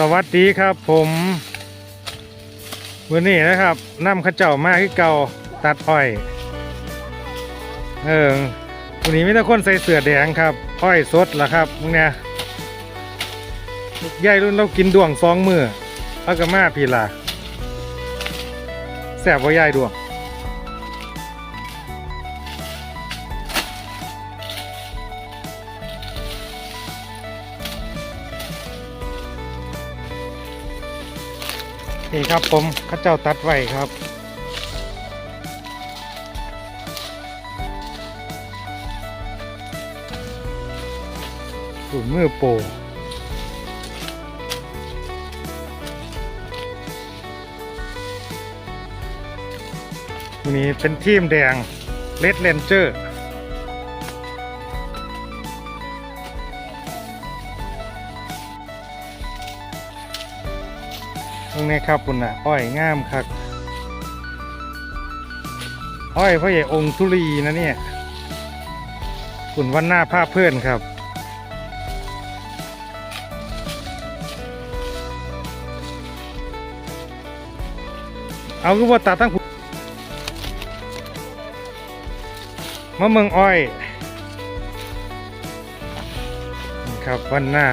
สวัสดีครับผมวันนี้นะครับนำข้าเจ้ามาที่เก่าตัดอ้อย เออวันนี้ไมแต่ได้คนใส่เสื้อแดงครับ อ้อยสดล่ะครับมึงเนี่ยยายรุ่นเรากินดวงสองมือเอากระมาพี่ล่ะแสบว่ายายดวง นี่ครับผมข้าเจ้าตัดไว้ครับสูมือโปรวันนี้เป็นทีมแดงเลดเลนเจอร์ ตรงนี้ครับคุณน่ะ อ้อยงามครับอ้อยพ่อใหญ่องค์ธุลีนะเนี่ยคุณวันหน้าภาพเพื่อนครับ เอาคือว่าตัดตั้งคุณมะเมืองอ้อย ครับวันหน้า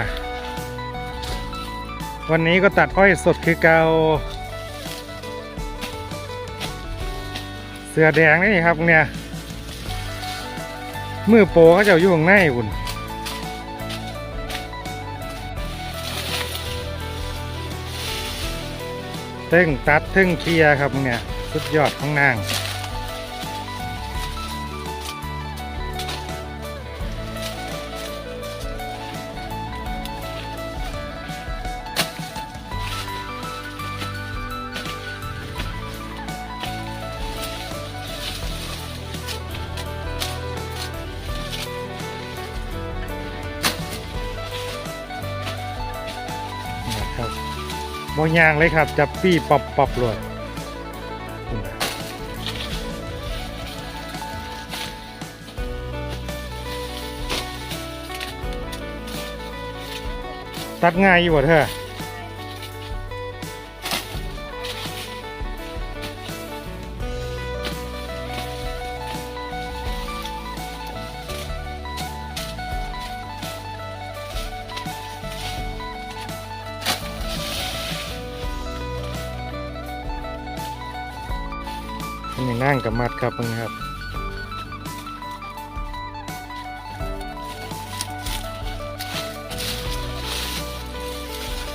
วันนี้ก็ตัดอ้อยสดคือเกาเสือแดงนี่ครับเนี่ยมือโปเขาจะอยู่ข้างในคุณเท่งตัดเท่งเคลียครับเนี่ยสุดยอดของนาง บอย่างเลยครับ จับปี้ปอบปอบเลยตัดง่ายอยู่บ่เธอ นี่นั่งกับมัดครับมึงครับ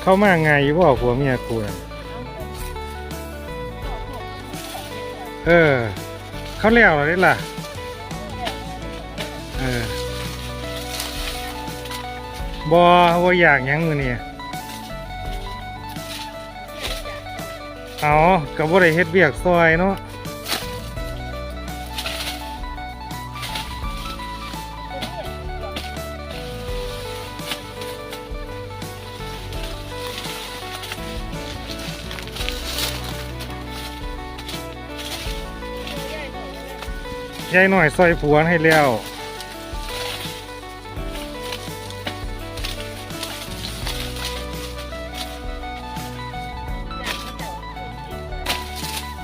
เข้ามาไงว่าผัวเมียกูน่ะเออ เขาเลี้ยวเหรอได้ล่ะ เออบอว่าอยากหยังมือเนี่เอากับว่าได้เฮ็ดเบียกซอยเนาะ ยายหน่อยซอยผัวให้แล้ว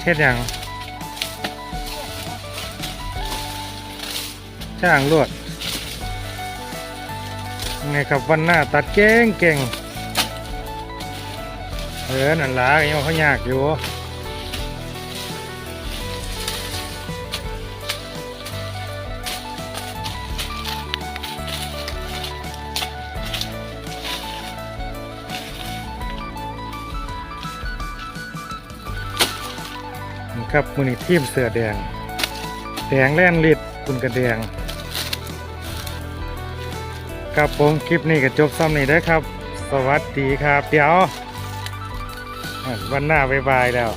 เฮ็ดยังช่างลวดไงครับวันหน้าตัดเก่งเก่งเออนั่นล่ะยังว่าเขายากอยู่ ครับมือนี้ทีมเสือแดง แดงแล่นลิดคุณกระแดงครับผมคลิปนี้ก็จบซ้ำนี้ได้ครับ สวัสดีครับ เดี๋ยว วันหน้าบายบายแล้ว